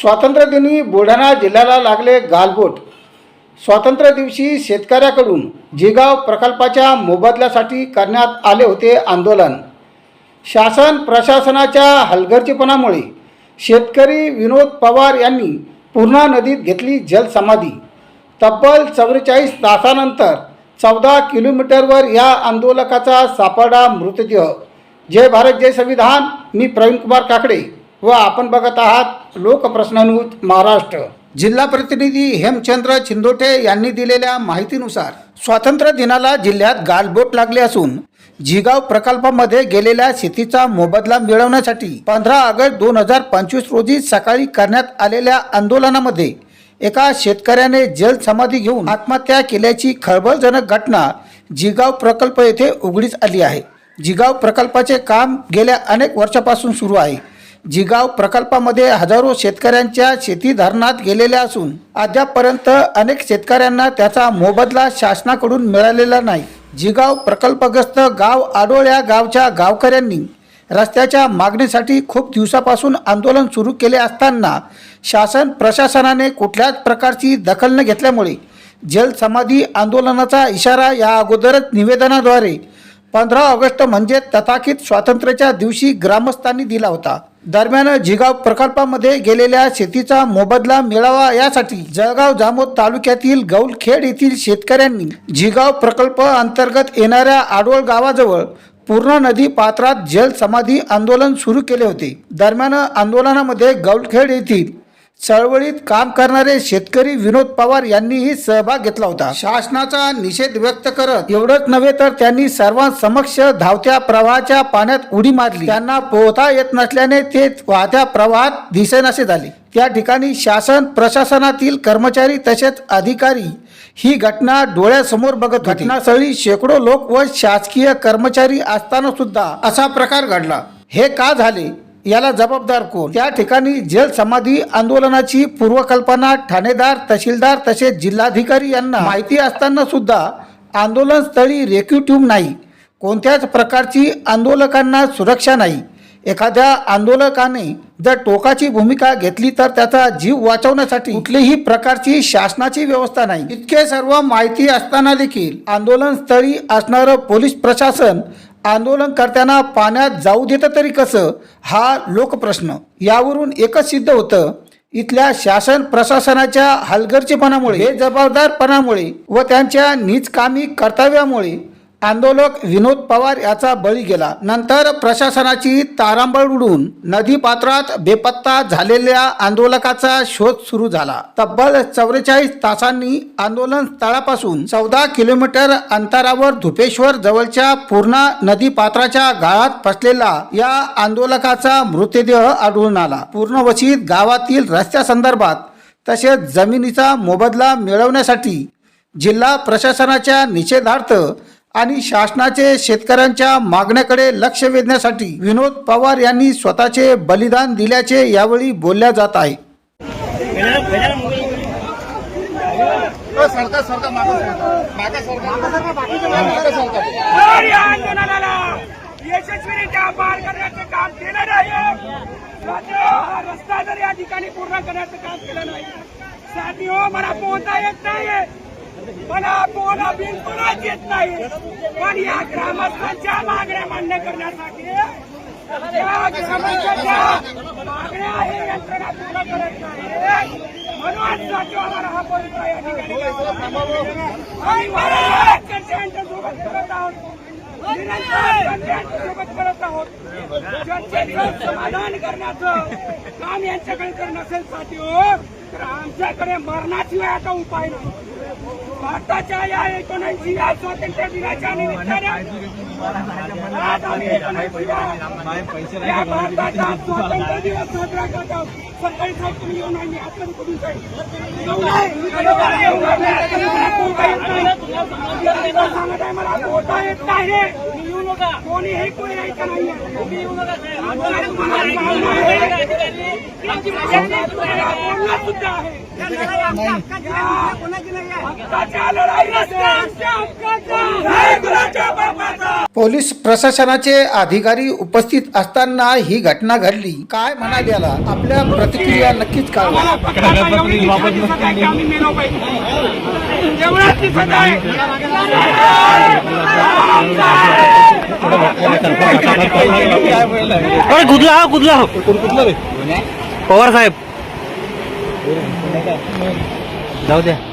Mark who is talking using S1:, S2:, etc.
S1: स्वातंत्र्यदिनी बुलढाणा जिल्ह्याला लागले गालबोट. स्वातंत्र्य दिवशी शेतकऱ्याकडून जिगाव प्रकल्पाच्या मोबदल्यासाठी करण्यात आले होते आंदोलन. शासन प्रशासनाच्या हलगर्जीपणामुळे शेतकरी विनोद पवार यांनी पूर्णा नदीत घेतली जलसमाधी तब्बल चव्वेचाळीस तासानंतर चौदा किलोमीटरवर या आंदोलकाचा सापडा मृतदेह. जय भारत जय संविधान. मी प्रवीण कुमार काकडे. व आपण बघत आहात लोकप्रश्नानुत महाराष्ट्र. जिल्हा प्रतिनिधी हेमचंद्र चिंदोटे यांनी दिलेल्या माहितीनुसार स्वातंत्र्य दिनाला जिल्ह्यात गालबोट लागले असून जिगाव प्रकल्पामध्ये गेलेल्या शेतीचा मोबदला मिळवण्यासाठी पंधरा ऑगस्ट दोन हजार पंचवीस रोजी सकाळी करण्यात आलेल्या आंदोलनामध्ये एका शेतकऱ्याने जलसमाधी घेऊन आत्महत्या केल्याची खळबळजनक घटना जिगाव प्रकल्प येथे उघडीस आली आहे. जिगाव प्रकल्पाचे काम गेल्या अनेक वर्षापासून सुरू आहे. जिगाव प्रकल्पामध्ये हजारो शेतकऱ्यांच्या शेती धरणात गेलेल्या असून अद्यापपर्यंत अनेक शेतकऱ्यांना त्याचा मोबदला शासनाकडून मिळालेला नाही. जिगाव प्रकल्पग्रस्त गाव आडोळ्या गावच्या गावकऱ्यांनी रस्त्याच्या मागणीसाठी खूप दिवसापासून आंदोलन सुरू केले असताना शासन प्रशासनाने कुठल्याच प्रकारची दखल न घेतल्यामुळे जलसमाधी आंदोलनाचा इशारा या अगोदरच निवेदनाद्वारे पंधरा ऑगस्ट म्हणजे तथाकित स्वातंत्र्याच्या दिवशी ग्रामस्थांनी दिला होता. दरम्यान जिगाव प्रकल्पामध्ये गेलेल्या शेतीचा मोबदला मिळावा यासाठी जळगाव जामोद तालुक्यातील गौलखेड येथील शेतकऱ्यांनी जिगाव प्रकल्प अंतर्गत येणाऱ्या आडवळ गावाजवळ पूर्ण नदी पात्रात जल समाधी आंदोलन सुरू केले होते. दरम्यान आंदोलनामध्ये गौलखेड येथील चळवळीत काम करणारे शेतकरी विनोद पवार यांनीही सहभाग घेतला होता. शासनाचा निषेध व्यक्त करत एवढंच नव्हे तर त्यांनी सर्वांसमक्ष धावत्या प्रवाहाच्या पाण्यात उडी मारली. त्यांना पोहता येत नसल्याने ते वाहत्या प्रवाहात दिसेनासे झाले. त्या ठिकाणी शासन प्रशासनातील कर्मचारी तसेच अधिकारी ही घटना डोळ्यासमोर बघत घटनास्थळी शेकडो लोक व शासकीय कर्मचारी असताना सुद्धा असा प्रकार घडला. हे का झाले? याला जबाबदार कोण? त्या ठिकाणी जल समाधी आंदोलनाची पूर्वकल्पना ठाणेदार तहसीलदार तसेच जिल्हाधिकारी यांना माहिती असताना सुद्धा आंदोलन स्थळी रेक्यू ट्यूब नाही. कोणत्याच प्रकारची आंदोलकांना सुरक्षा नाही. एखाद्या आंदोलकाने जर टोकाची भूमिका घेतली तर त्याचा जीव वाचवण्यासाठी कुठलीही प्रकारची शासनाची व्यवस्था नाही. इतके सर्व माहिती असताना देखील आंदोलन स्थळी असणारं पोलीस प्रशासन आंदोलनकर्त्यांना पाण्यात जाऊ देतं तरी कसं? हा लोकप्रश्न. यावरून एकच सिद्ध होतं. इथल्या शासन प्रशासनाच्या हलगर्जीपणामुळे बेजबाबदारपणामुळे व त्यांच्या निजकामी कर्तव्यामुळे आंदोलक विनोद पवार याचा बळी गेला. नंतर प्रशासनाची तारांबळ उडून नदीपात्रात बेपत्ता झालेल्या आंदोलकाचा शोध सुरू झाला. तब्बल चौवेचाळीस तासांनी आंदोलन स्थळापासून चौदा किलोमीटर अंतरावर धुपेश्वर जवळच्या पूर्णा नदीपात्राच्या गाळात फसलेला या आंदोलकाचा मृतदेह आढळून आला. पूर्णवशीत गावातील रस्त्यासंदर्भात तसेच जमिनीचा मोबदला मिळवण्यासाठी जिल्हा प्रशासनाच्या निषेधार्थ आणि शासनाचे शेतकऱ्यांच्या मागण्याकडे लक्ष वेधण्यासाठी विनोद पवार यांनी स्वतःचे बलिदान दिल्याचे यावेळी बोलल्या जात आहे.
S2: यशस्वीरित्या पार करण्याचं काम केलं नाही हा रस्ता जर या ठिकाणी पूर्ण करण्याचं काम केलं नाही मला पोहता येत नाही मला पोहणं बिलकुलच येत नाही. पण या ग्रामस्थांच्या मागण्या मान्य करण्यासाठी या ग्रामस्थांच्या मागण्या आहे यंत्रणा पूर्ण करत नाही. म्हणून साथियो हा पवित्र या ठिकाणी सोबत करत आहोत. निरंतर करत आहोत. जनतेचं समाधान करण्याचं काम यांच्याकडे जर नसेल साथी हो तर आमच्याकडे मरणाशिवाय आता उपाय नाही. भारताच्या या एकोणऐंशी या स्वातंत्र्य दिनाच्या निमित्ताने आज आम्ही एकोणऐंशीव्या या भारताचा स्वातंत्र्य दिवस साजरा करत. सकाळी सायकल येऊन आम्ही आपण कुठून सांगत आहे मला पोहता येत नाही. कोणी हे कोणी ऐका नाही. सुद्धा आहे
S1: पोलीस प्रशासनाचे अधिकारी उपस्थित असताना ही घटना घडली काय म्हणाले याला आपल्या प्रतिक्रिया नक्कीच कळवा
S3: कुठला हा कुठला हो पवार साहेब जाऊ द्या